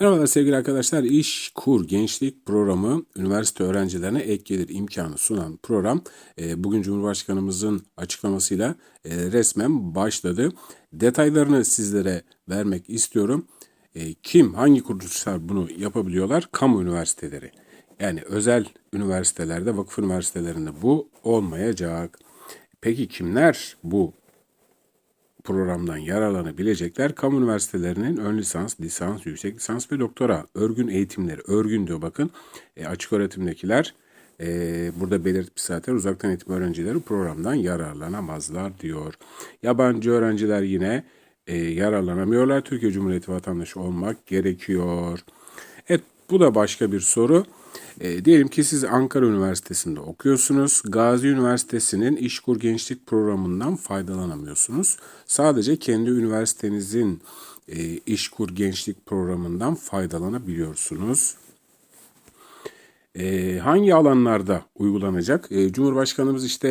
Merhabalar sevgili arkadaşlar. İş Kur Gençlik Programı üniversite öğrencilerine ek gelir imkanı sunan program e, bugün Cumhurbaşkanımızın açıklamasıyla e, resmen başladı. Detaylarını sizlere vermek istiyorum. E, Kim, hangi kuruluşlar bunu yapabiliyorlar? Kamu üniversiteleri. Yani özel üniversitelerde, vakıf üniversitelerinde bu olmayacak. Peki kimler bu programdan yararlanabilecekler. Kamu üniversitelerinin ön lisans, lisans, yüksek lisans ve doktora örgün eğitimleri, örgün diyor bakın. E, açık öğretimdekiler e, burada belirtmiş zaten uzaktan eğitim öğrencileri programdan yararlanamazlar diyor. Yabancı öğrenciler yine e, yararlanamıyorlar. Türkiye Cumhuriyeti vatandaşı olmak gerekiyor. Evet bu da başka bir soru. E, diyelim ki siz Ankara Üniversitesi'nde okuyorsunuz. Gazi Üniversitesi'nin İşkur Gençlik Programı'ndan faydalanamıyorsunuz. Sadece kendi üniversitenizin e, İşkur Gençlik Programı'ndan faydalanabiliyorsunuz. E, hangi alanlarda uygulanacak? E, Cumhurbaşkanımız işte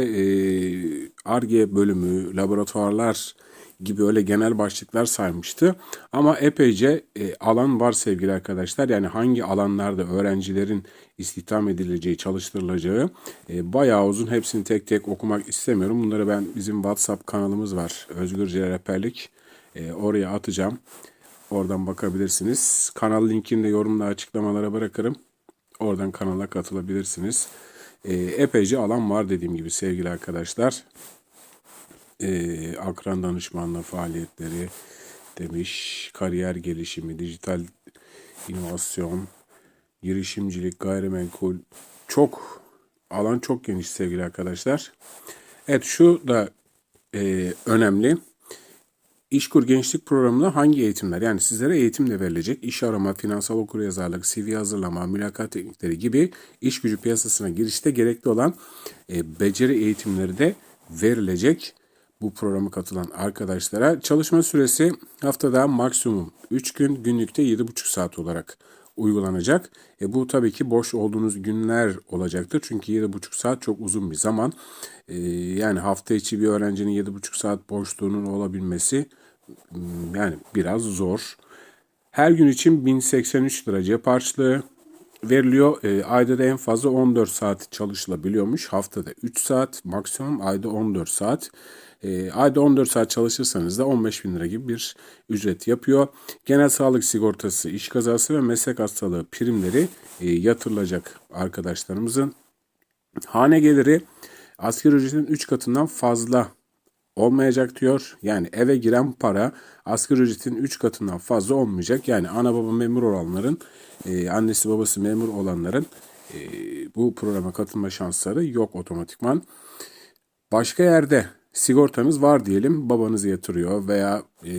ARGE e, bölümü, laboratuvarlar gibi öyle genel başlıklar saymıştı. Ama epeyce e, alan var sevgili arkadaşlar. Yani hangi alanlarda öğrencilerin istihdam edileceği, çalıştırılacağı e, bayağı uzun. Hepsini tek tek okumak istemiyorum. Bunları ben bizim WhatsApp kanalımız var. Özgürce Rehberlik. E, oraya atacağım. Oradan bakabilirsiniz. Kanal linkini de yorumda açıklamalara bırakırım. Oradan kanala katılabilirsiniz. E, epeyce alan var dediğim gibi sevgili arkadaşlar e, akran danışmanlığı faaliyetleri demiş, kariyer gelişimi, dijital inovasyon, girişimcilik, gayrimenkul çok alan çok geniş sevgili arkadaşlar. Evet şu da e, önemli. İşkur Gençlik Programı'nda hangi eğitimler yani sizlere eğitim de verilecek iş arama, finansal okuryazarlık, CV hazırlama, mülakat teknikleri gibi iş gücü piyasasına girişte gerekli olan e, beceri eğitimleri de verilecek bu programa katılan arkadaşlara. Çalışma süresi haftada maksimum 3 gün, günlükte 7,5 saat olarak uygulanacak. E bu tabii ki boş olduğunuz günler olacaktır. Çünkü 7,5 saat çok uzun bir zaman. E, yani hafta içi bir öğrencinin 7,5 saat boşluğunun olabilmesi hmm, yani biraz zor. Her gün için 1083 lira cep harçlığı veriliyor. E, ayda da en fazla 14 saat çalışılabiliyormuş. Haftada 3 saat, maksimum ayda 14 saat. E, ayda 14 saat çalışırsanız da 15 bin lira gibi bir ücret yapıyor. Genel sağlık sigortası, iş kazası ve meslek hastalığı primleri e, yatırılacak arkadaşlarımızın. Hane geliri asgari ücretin 3 katından fazla olmayacak diyor. Yani eve giren para asgari ücretin 3 katından fazla olmayacak. Yani ana baba memur olanların, e, annesi babası memur olanların e, bu programa katılma şansları yok otomatikman. Başka yerde sigortanız var diyelim babanız yatırıyor veya e,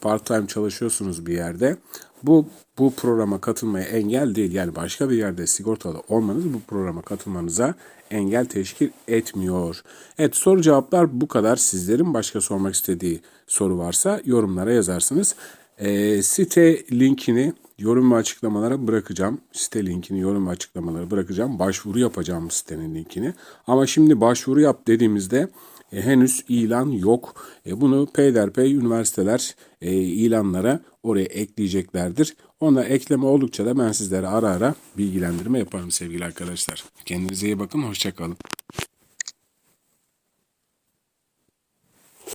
part time çalışıyorsunuz bir yerde. Bu bu programa katılmaya engel değil. Yani başka bir yerde sigortalı olmanız bu programa katılmanıza engel teşkil etmiyor. Evet soru cevaplar bu kadar. Sizlerin başka sormak istediği soru varsa yorumlara yazarsınız. E, site linkini yorum ve açıklamalara bırakacağım. Site linkini yorum ve açıklamalara bırakacağım. Başvuru yapacağım sitenin linkini. Ama şimdi başvuru yap dediğimizde e, henüz ilan yok. E, bunu peyderpey üniversiteler e, ilanlara oraya ekleyeceklerdir. Ona ekleme oldukça da ben sizlere ara ara bilgilendirme yaparım sevgili arkadaşlar. Kendinize iyi bakın, hoşçakalın.